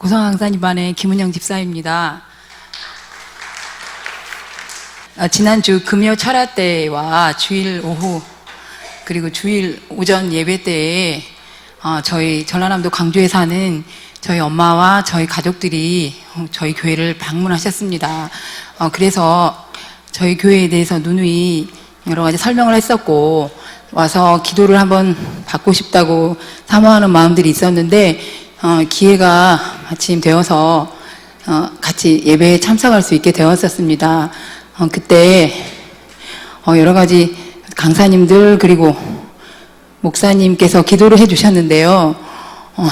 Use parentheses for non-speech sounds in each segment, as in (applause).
고성 강사님반의 김은영 집사입니다. 아, 지난주 금요 철야 때와 주일 오후 그리고 주일 오전 예배 때에 어, 저희 전라남도 광주에 사는 저희 엄마와 저희 가족들이 어, 저희 교회를 방문하셨습니다. 어, 그래서 저희 교회에 대해서 누누이 여러 가지 설명을 했었고 와서 기도를 한번 받고 싶다고 사모하는 마음들이 있었는데 어, 기회가 마침 되어서 어, 같이 예배에 참석할 수 있게 되었었습니다. 어, 그때 어, 여러 가지 강사님들 그리고 목사님께서 기도를 해주셨는데요. 어,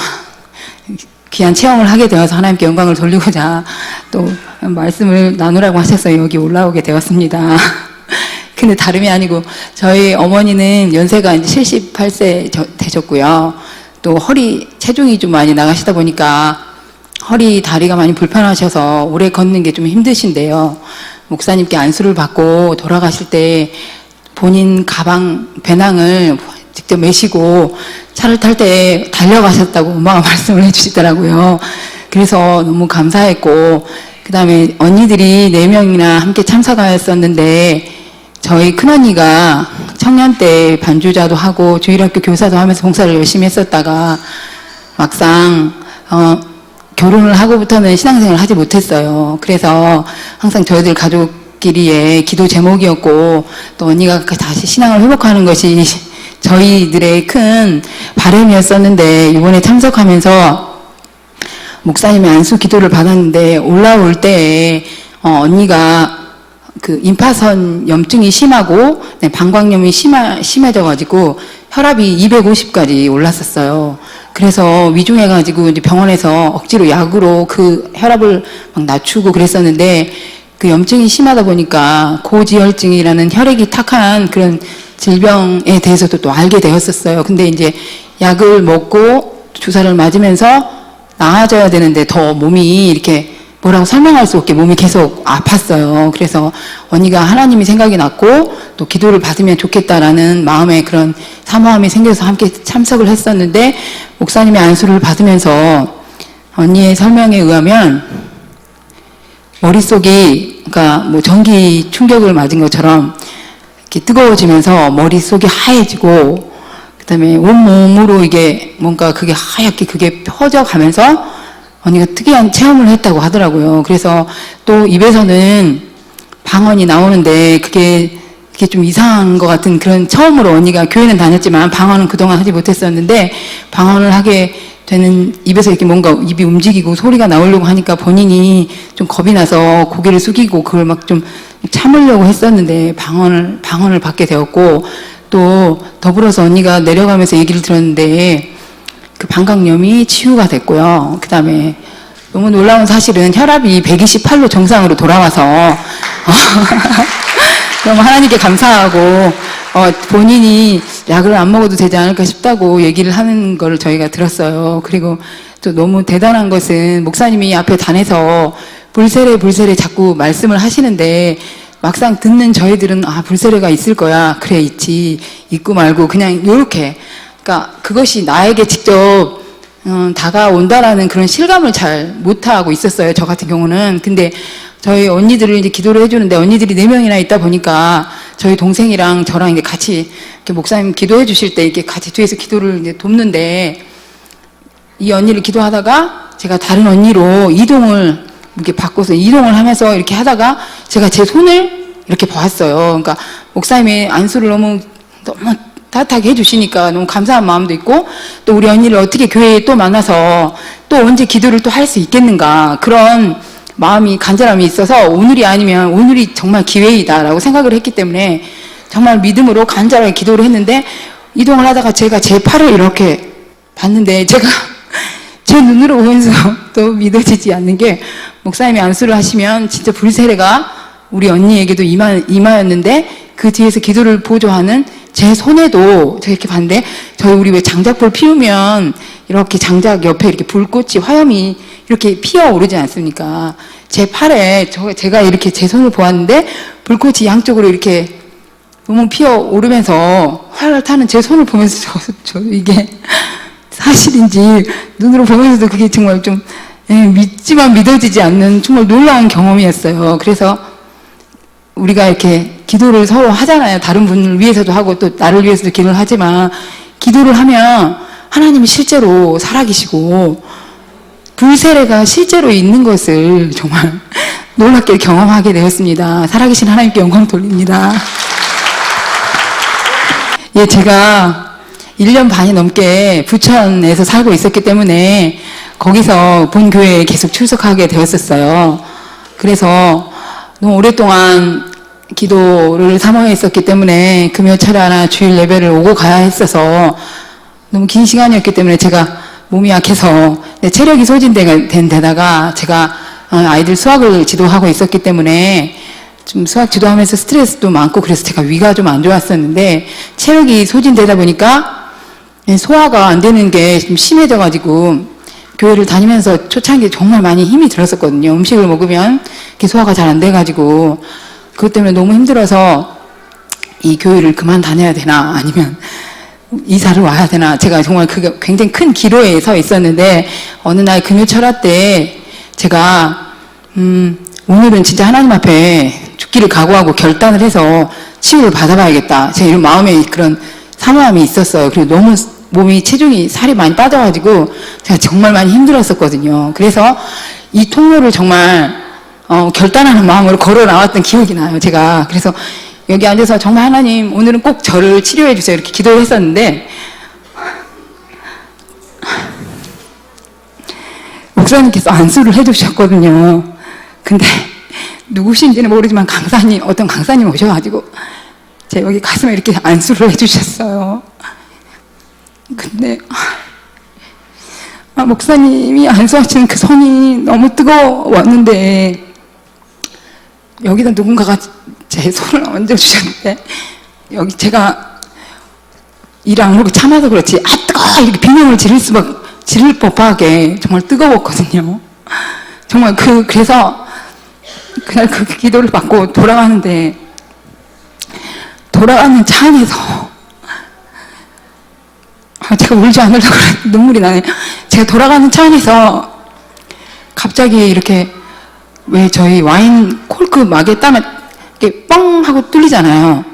귀한 체험을 하게 되어서 하나님께 영광을 돌리고자 또 말씀을 나누라고 하셔서 여기 올라오게 되었습니다. (laughs) 근데 다름이 아니고 저희 어머니는 연세가 이제 78세 저- 되셨고요. 또 허리 체중이 좀 많이 나가시다 보니까 허리 다리가 많이 불편하셔서 오래 걷는 게 좀 힘드신데요. 목사님께 안수를 받고 돌아가실 때 본인 가방 배낭을 직접 메시고 차를 탈 때 달려가셨다고 엄마가 (laughs) 말씀을 해주시더라고요. 그래서 너무 감사했고 그 다음에 언니들이 네 명이나 함께 참석하였었는데 저희 큰언니가 청년 때 반주자도 하고 주일학교 교사도 하면서 봉사를 열심히 했었다가 막상 어, 결혼을 하고부터는 신앙생활을 하지 못했어요. 그래서 항상 저희들 가족끼리의 기도 제목이었고 또 언니가 그 다시 신앙을 회복하는 것이 (laughs) 저희들의 큰 바람이었었는데 이번에 참석하면서 목사님의 안수 기도를 받았는데 올라올 때 어, 언니가 그 임파선 염증이 심하고 네, 방광염이 심하, 심해져가지고 혈압이 250까지 올랐었어요. 그래서 위중해가지고 이제 병원에서 억지로 약으로 그 혈압을 막 낮추고 그랬었는데 그 염증이 심하다 보니까 고지혈증이라는 혈액이 탁한 그런 질병에 대해서도 또 알게 되었었어요. 근데 이제 약을 먹고 주사를 맞으면서 나아져야 되는데 더 몸이 이렇게 뭐라고 설명할 수 없게 몸이 계속 아팠어요. 그래서 언니가 하나님이 생각이 났고 또 기도를 받으면 좋겠다라는 마음에 그런 사모함이 생겨서 함께 참석을 했었는데 목사님의 안수를 받으면서 언니의 설명에 의하면 머릿속이 그러니까 뭐 전기 충격을 맞은 것처럼 이렇게 뜨거워지면서 머릿속이 하얘지고 그다음에 온몸으로 이게 뭔가 그게 하얗게 그게 퍼져 가면서 언니가 특이한 체험을 했다고 하더라고요. 그래서 또 입에서는 방언이 나오는데 그게 그게 좀 이상한 것 같은 그런 처음으로 언니가 교회는 다녔지만 방언은 그동안 하지 못했었는데 방언을 하게 되는 입에서 이렇게 뭔가 입이 움직이고 소리가 나오려고 하니까 본인이 좀 겁이 나서 고개를 숙이고 그걸 막 좀 참으려고 했었는데 방언을 방언을 받게 되었고 또 더불어서 언니가 내려가면서 얘기를 들었는데 그 방광염이 치유가 됐고요. 그 다음에 너무 놀라운 사실은 혈압이 128로 정상으로 돌아와서 어, (laughs) 너무 하나님께 감사하고 어, 본인이 약을 안 먹어도 되지 않을까 싶다고 얘기를 하는 걸 저희가 들었어요. 그리고 또 너무 대단한 것은 목사님이 앞에 단에서 불세례 불세례 자꾸 말씀을 하시는데 막상 듣는 저희들은 아 불세례가 있을 거야 그래 있지 있고 말고 그냥 요렇게 그러니까 그것이 나에게 직접 음, 다가온다라는 그런 실감을 잘 못하고 있었어요. 저 같은 경우는. 근데 저희 언니들을 이제 기도를 해주는데 언니들이 네 명이나 있다 보니까 저희 동생이랑 저랑 이제 같이 이렇게 목사님 기도해 주실 때 이렇게 같이 뒤에서 기도를 이제 돕는데 이 언니를 기도하다가 제가 다른 언니로 이동을 이렇게 바꿔서 이동을 하면서 이렇게 하다가 제가 제 손을 이렇게 보았어요. 그러니까 목사님의 안수를 너무 너무 따뜻하게 해주시니까 너무 감사한 마음도 있고 또 우리 언니를 어떻게 교회에 또 만나서 또 언제 기도를 또 할 수 있겠는가 그런 마음이 간절함이 있어서 오늘이 아니면 오늘이 정말 기회이다라고 생각을 했기 때문에 정말 믿음으로 간절하게 기도를 했는데 이동을 하다가 제가 제 팔을 이렇게 봤는데 제가 (laughs) 제 눈으로 보면서 (laughs) 또 믿어지지 않는 게 목사님이 안수를 하시면 진짜 불세례가 우리 언니에게도 임하, 임하였는데 그 뒤에서 기도를 보조하는 제 손에도 제가 이렇게 봤는데 저희 우리 왜 장작불 피우면 이렇게 장작 옆에 이렇게 불꽃이 화염이 이렇게 피어 오르지 않습니까? 제 팔에 저, 제가 이렇게 제 손을 보았는데 불꽃이 양쪽으로 이렇게 너무 피어 오르면서 활을 타는 제 손을 보면서 저, 저 이게 사실인지 눈으로 보면서도 그게 정말 좀 예, 믿지만 믿어지지 않는 정말 놀라운 경험이었어요. 그래서 우리가 이렇게 기도를 서로 하잖아요. 다른 분을 위해서도 하고 또 나를 위해서도 기도를 하지만 기도를 하면 하나님이 실제로 살아계시고 불세례가 실제로 있는 것을 정말 (laughs) 놀랍게 경험하게 되었습니다. 살아계신 하나님께 영광 돌립니다. 예, 제가 1년 반이 넘게 부천에서 살고 있었기 때문에 거기서 본 교회에 계속 출석하게 되었었어요. 그래서 너무 오랫동안 기도를 사모해 있었기 때문에 금요 철야나 주일 예배를 오고 가야 했어서 너무 긴 시간이었기 때문에 제가 몸이 약해서 내 체력이 소진된 데다가 제가 어, 아이들 수학을 지도하고 있었기 때문에 좀 수학 지도하면서 스트레스도 많고 그래서 제가 위가 좀 안 좋았었는데 체력이 소진되다 보니까 예, 소화가 안 되는 게 좀 심해져가지고 교회를 다니면서 초창기에 정말 많이 힘이 들었었거든요. 음식을 먹으면 소화가 잘 안 돼가지고 그것 때문에 너무 힘들어서 이 교회를 그만 다녀야 되나 아니면 이사를 와야 되나 제가 정말 그게 굉장히 큰 기로에 서 있었는데 어느 날 금요 철화 때 제가 음 오늘은 진짜 하나님 앞에 죽기를 각오하고 결단을 해서 치유를 받아봐야겠다. 제 이런 마음에 그런 사모함이 있었어요. 그리고 너무 몸이 체중이 살이 많이 빠져가지고 제가 정말 많이 힘들었었거든요. 그래서 이 통로를 정말 어, 결단하는 마음으로 걸어 나왔던 기억이 나요 제가 그래서 여기 앉아서 정말 하나님 오늘은 꼭 저를 치료해 주세요 이렇게 기도를 했었는데 목사님께서 안수를 해주셨거든요. 근데 누구신지는 모르지만 강사님 어떤 강사님 오셔가지고 제 여기 가슴에 이렇게 안수를 해주셨어요. 근데 아, 목사님이 안수하시는 그 손이 너무 뜨거웠는데 여기다 누군가가 제 손을 얹어주셨는데 여기 제가 일안 하고 참아서 그렇지 아 뜨거워 이렇게 비명을 지를 수밖 지를 법하게 정말 뜨거웠거든요. 정말 그 그래서 그날 그 기도를 받고 돌아가는데 돌아가는 차 안에서 아, 제가 울지 않으려고 눈물이 나네. 제가 돌아가는 차 안에서 갑자기 이렇게 왜 저희 와인 콜크 막에 따면 이렇게 뻥 하고 뚫리잖아요.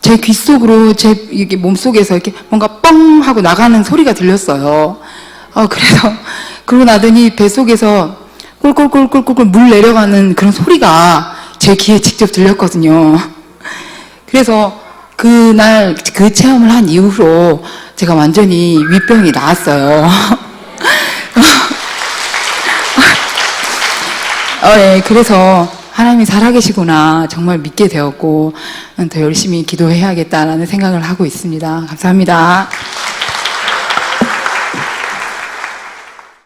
제 귀 속으로 제 이게 몸 속에서 이렇게 뭔가 뻥 하고 나가는 소리가 들렸어요. 어 그래서 그러고 나더니 배 속에서 꿀꿀꿀꿀꿀 물 내려가는 그런 소리가 제 귀에 직접 들렸거든요. 그래서 그날 그 체험을 한 이후로 제가 완전히 위병이 나았어요. (laughs) 어, 예, 그래서 하나님이 살아계시구나 정말 믿게 되었고 더 열심히 기도해야겠다라는 생각을 하고 있습니다. 감사합니다.